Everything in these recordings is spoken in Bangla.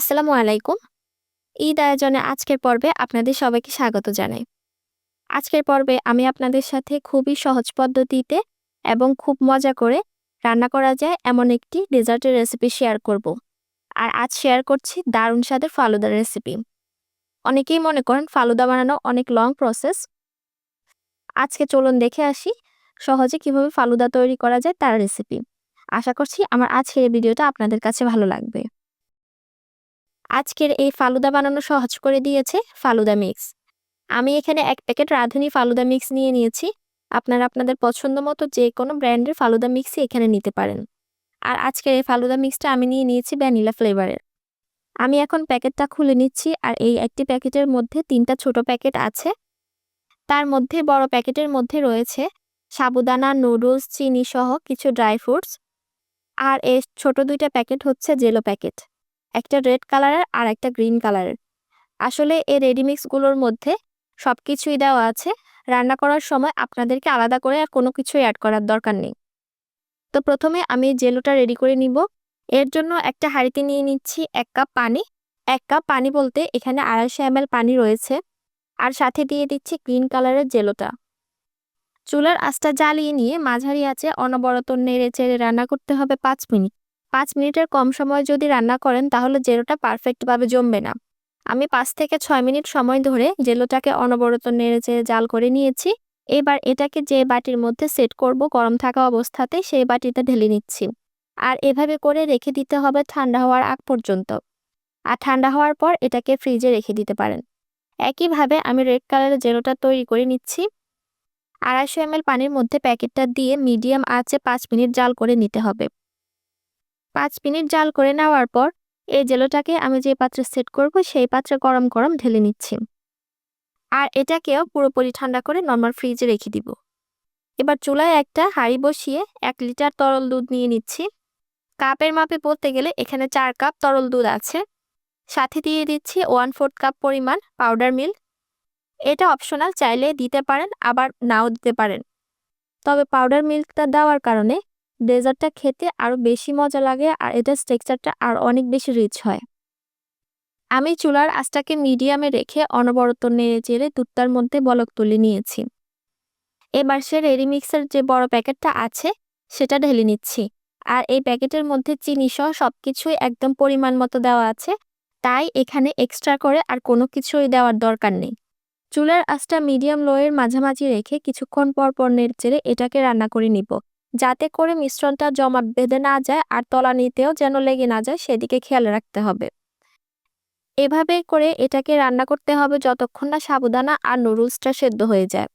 আসসালামু আলাইকুম। ঈদ আয়োজনে আজকের পর্বে আপনাদের সবাইকে স্বাগত জানাই। আজকের পর্বে আমি আপনাদের সাথে খুবই সহজ পদ্ধতিতে এবং খুব মজা করে রান্না করা যায় এমন একটি ডেজার্টের রেসিপি শেয়ার করব। আর আজ শেয়ার করছি দারুণ স্বাদের ফালুদার রেসিপি। অনেকেই মনে করেন ফালুদা বানানো অনেক লং প্রসেস আজকে চলুন দেখে আসি সহজে কীভাবে ফালুদা তৈরি করা যায় তার রেসিপি। আশা করছি আমার আজকের ভিডিওটা আপনাদের কাছে ভালো লাগবে। আজকের এই ফালুদা বানানো সহজ করে দিয়েছে ফালুদা মিক্স। আমি এখানে এক প্যাকেট রাঁধুনি ফালুদা মিক্স নিয়ে নিয়েছি। আপনারা আপনাদের পছন্দ মতো যে কোনো ব্র্যান্ডের ফালুদা মিক্সই এখানে নিতে পারেন। আর আজকের এই ফালুদা মিক্সটা আমি নিয়ে নিয়েছি ভ্যানিলা ফ্লেভারের। আমি এখন প্যাকেটটা খুলে নিচ্ছি আর এই একটি প্যাকেটের মধ্যে তিনটা ছোট প্যাকেট আছে। তার মধ্যে বড় প্যাকেটের মধ্যে রয়েছে সাবুদানা, নুডলস চিনি সহ কিছু ড্রাই ফ্রুটস। আর এই ছোট দুইটা প্যাকেট হচ্ছে জেলো প্যাকেট। একটা রেড কালারের আর একটা গ্রিন কালারের আসলে এই রেডিমিক্সগুলোর মধ্যে সব কিছুই দেওয়া আছে। রান্না করার সময় আপনাদেরকে আলাদা করে আর কোনো কিছুই অ্যাড করার দরকার নেই। তো প্রথমে আমি জেলোটা রেডি করে নিব, এর জন্য একটা হাঁড়িতে নিয়ে নিচ্ছি এক কাপ পানি। এক কাপ পানি বলতে এখানে আড়াইশো এম পানি রয়েছে। আর সাথে দিয়ে দিচ্ছি গ্রিন কালারের জেলোটা চুলার আঁচটা জ্বালিয়ে নিয়ে মাঝারি আছে অনবরত নেড়ে চেড়ে রান্না করতে হবে পাঁচ মিনিট। পাঁচ মিনিটের কম সময় যদি রান্না করেন, তাহলে জেলোটা পারফেক্টভাবে জমবে না। আমি পাঁচ থেকে ছয় মিনিট সময় ধরে জেলোটাকে অনবরত নেড়ে চেড়ে জাল করে নিয়েছি। এবার এটাকে যে বাটির মধ্যে সেট করব গরম থাকা অবস্থাতে, সেই বাটিতে ঢেলে নিচ্ছি। আর এভাবে করে রেখে দিতে হবে ঠান্ডা হওয়ার আগ পর্যন্ত। আর ঠান্ডা হওয়ার পর এটাকে ফ্রিজে রেখে দিতে পারেন। একইভাবে আমি রেড কালারের জেলোটা তৈরি করে নিচ্ছি। আড়াইশো এম পানির মধ্যে প্যাকেটটা দিয়ে মিডিয়াম আঁচে পাঁচ মিনিট জাল করে নিতে হবে। পাঁচ মিনিট জাল করে নেওয়ার পর এই জেলোটাকে আমি যে পাত্রে সেট করব, সেই পাত্রে গরম গরম ঢেলে নিচ্ছি। আর এটাকেও পুরোপুরি ঠান্ডা করে নর্মাল ফ্রিজে রেখে দিব। এবার চুলায় একটা হাঁড়ি বসিয়ে এক লিটার তরল দুধ নিয়ে নিচ্ছি। কাপের মাপে বলতে গেলে এখানে চার কাপ তরল দুধ আছে। সাথে দিয়ে দিচ্ছি ওয়ান ফোর্থ কাপ পরিমাণ পাউডার মিল্ক এটা অপশনাল চাইলে দিতে পারেন, আবার নাও দিতে পারেন। তবে পাউডার মিল্কটা দেওয়ার কারণে ডেজার্টটা খেতে আরও বেশি মজা লাগে আর এটার টেক্সচারটা আর অনেক বেশি রিচ হয়। আমি চুলার আঁচটাকে মিডিয়ামে রেখে অনবরত নেড়ে চেড়ে দুধটার মধ্যে বলক তুলে নিয়েছি। এবার সে রেডি রেডিমিক্সের যে বড় প্যাকেটটা আছে, সেটা ঢেলে নিচ্ছি। আর এই প্যাকেটের মধ্যে চিনি সহ সব কিছুই একদম পরিমাণ মতো দেওয়া আছে, তাই এখানে এক্সট্রা করে আর কোনো কিছুই দেওয়ার দরকার নেই। চুলার আঁচটা মিডিয়াম লোয়ের মাঝামাঝি রেখে কিছুক্ষণ পর পর নেড়ে এটাকে রান্না করে নিব। যাতে করে মিশ্রণটা জমা বেঁধে না যায় আর তলানিতেও যেন লেগে না যায়, সেদিকে খেয়াল রাখতে হবে। এভাবে করে এটাকে রান্না করতে হবে যতক্ষণ না সাবুদানা আর নুডলসটা সেদ্ধ হয়ে যায়।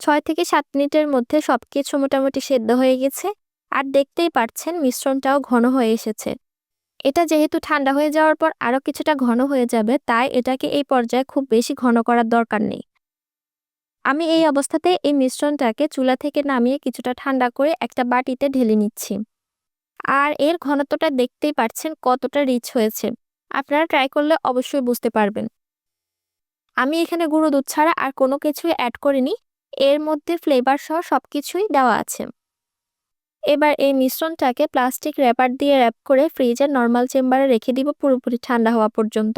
ছয় থেকে সাত মিনিটের মধ্যে সব কিছু মোটামুটি সেদ্ধ হয়ে গেছে আর দেখতেই পাচ্ছেন মিশ্রণটাও ঘন হয়ে এসেছে। এটা যেহেতু ঠান্ডা হয়ে যাওয়ার পর আরও কিছুটা ঘন হয়ে যাবে, তাই এটাকে এই পর্যায়ে খুব বেশি ঘন করার দরকার নেই। আমি এই অবস্থাতে এই মিশ্রণটাকে চুলা থেকে নামিয়ে কিছুটা ঠান্ডা করে একটা বাটিতে ঢেলে নিচ্ছি। আর এর ঘনত্বটা দেখতেই পাচ্ছেন কতটা রিচ হয়েছে। আপনারা ট্রাই করলে অবশ্যই বুঝতে পারবেন। আমি এখানে গুঁড়ো দুধ ছাড়া আর কোনো কিছুই অ্যাড করিনি। এর মধ্যে ফ্লেভার সহ সব কিছুই দেওয়া আছে। এবার এই মিশ্রণটাকে প্লাস্টিক র্যাপার দিয়ে র্যাপ করে ফ্রিজের নর্মাল চেম্বারে রেখে দিব পুরোপুরি ঠান্ডা হওয়া পর্যন্ত।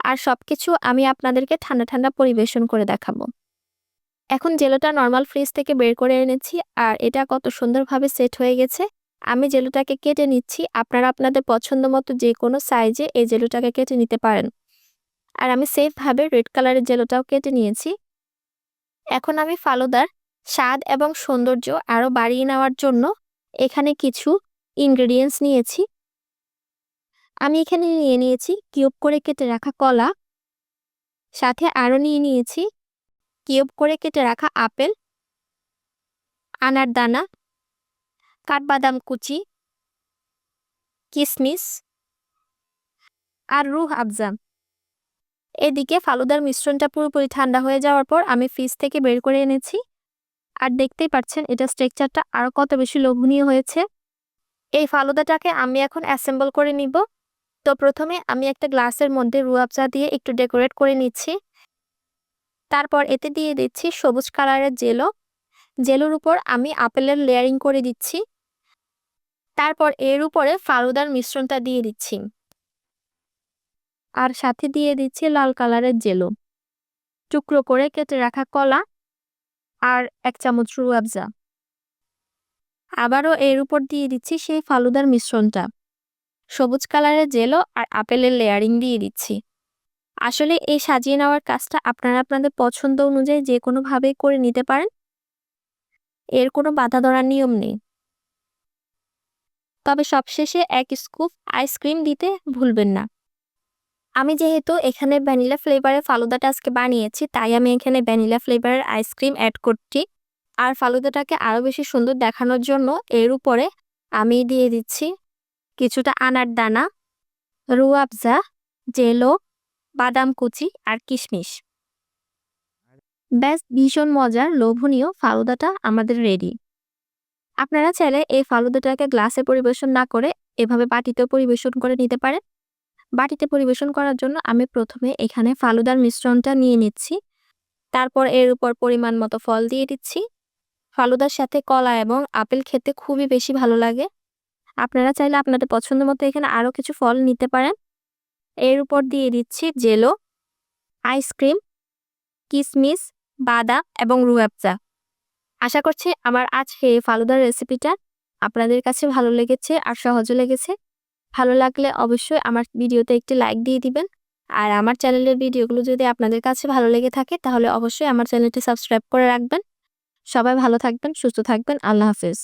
আর সব কিছু আমি আপনাদেরকে ঠান্ডা ঠান্ডা পরিবেশন করে দেখাবো। এখন জেলোটা নর্মাল ফ্রিজ থেকে বের করে এনেছি, আর এটা কত সুন্দরভাবে সেট হয়ে গেছে। আমি জেলোটাকে কেটে নিচ্ছি, আপনারা আপনাদের পছন্দ মতো যে কোনো সাইজে এই জেলোটাকে কেটে নিতে পারেন। আর আমি সেফভাবে রেড কালারের জেলোটাও কেটে নিয়েছি। এখন আমি ফালুদার স্বাদ এবং সৌন্দর্য আরও বাড়িয়ে নেওয়ার জন্য এখানে কিছু ইনগ্রেডিয়েন্টস নিয়েছি। আমি এখানে নিয়ে নিয়েছি কিউব করে কেটে রাখা কলা, সাথে আরও নিয়ে নিয়েছি কিউব করে কেটে রাখা আপেল, আনার দানা, কাঠবাদাম কুচি কিশমিশ আর রুহ আফজাম এদিকে ফালুদার মিশ্রণটা পুরোপুরি ঠান্ডা হয়ে যাওয়ার পর আমি ফ্রিজ থেকে বের করে এনেছি। আর দেখতেই পাচ্ছেন, এটা স্ট্রেকচারটা আরও কত বেশি লোভনীয় হয়েছে। এই ফালুদাটাকে আমি এখন অ্যাসেম্বল করে নিব। তো প্রথমে আমি একটা গ্লাসের মধ্যে রুয়াবজা দিয়ে একটু ডেকোরেট করে নিচ্ছি। তারপর এতে দিয়ে দিচ্ছি সবুজ কালারের জেলো। জেলোর উপর আমি আপেলের লেয়ারিং করে দিচ্ছি। তারপর এর উপরে ফালুদার মিশ্রণটা দিয়ে দিচ্ছি। আর সাথে দিয়ে দিচ্ছি লাল কালারের জেলো। টুকরো করে কেটে রাখা কলা আর এক চামচ রুয়াবজা আবারও এর উপর দিয়ে দিচ্ছি সেই ফালুদার মিশ্রণটা। সবুজ কালারের জেলো আর আপেলের লেয়ারিং দিয়ে দিচ্ছি। আসলে এই সাজিয়ে নেওয়ার কাজটা আপনারা আপনাদের পছন্দ অনুযায়ী যে কোনোভাবেই করে নিতে পারেন। এর কোনো বাধা ধরার নিয়ম নেই। তবে সবশেষে এক স্কুপ আইসক্রিম দিতে ভুলবেন না। আমি যেহেতু এখানে ভ্যানিলা ফ্লেভারের ফালুদাটা আজকে বানিয়েছি, তাই আমি এখানে ভ্যানিলা ফ্লেভারের আইসক্রিম অ্যাড করছি। আর ফালুদাটাকে আরও বেশি সুন্দর দেখানোর জন্য এর উপরে আমি দিয়ে দিচ্ছি কিছুটা আনার দানা, রুয়াবজা, জেলো বাদাম কুচি আর কিশমিশ। ব্যাস, ভীষণ মজার, লোভনীয় ফালুদাটা আমাদের রেডি। আপনারা চাইলে এই ফালুদাটাকে গ্লাসে পরিবেশন না করে এভাবে বাটিতেও পরিবেশন করে নিতে পারেন। বাটিতে পরিবেশন করার জন্য আমি প্রথমে এখানে ফালুদার মিশ্রণটা নিয়ে নিচ্ছি। তারপর এর উপর পরিমাণ মতো ফল দিয়ে দিচ্ছি। ফালুদার সাথে কলা এবং আপেল খেতে খুবই বেশি ভালো লাগে। আপনারা চাইলে আপনাদের পছন্দ মতো এখানে আরও কিছু ফল নিতে পারেন। এর উপর দিয়ে দিচ্ছি জেলো, আইসক্রিম, কিসমিস, বাদাম এবং রুয়াবজা। আশা করছি আমার আজকে এই ফালুদার রেসিপিটা আপনাদের কাছে ভালো লেগেছে আর সহজও লেগেছে। ভালো লাগলে অবশ্যই আমার ভিডিওতে একটি লাইক দিয়ে দিবেন। আর আমার চ্যানেলের ভিডিওগুলো যদি আপনাদের কাছে ভালো লেগে থাকে, তাহলে অবশ্যই আমার চ্যানেলটি সাবস্ক্রাইব করে রাখবেন। সবাই ভালো থাকবেন, সুস্থ থাকবেন। আল্লাহ হাফিজ।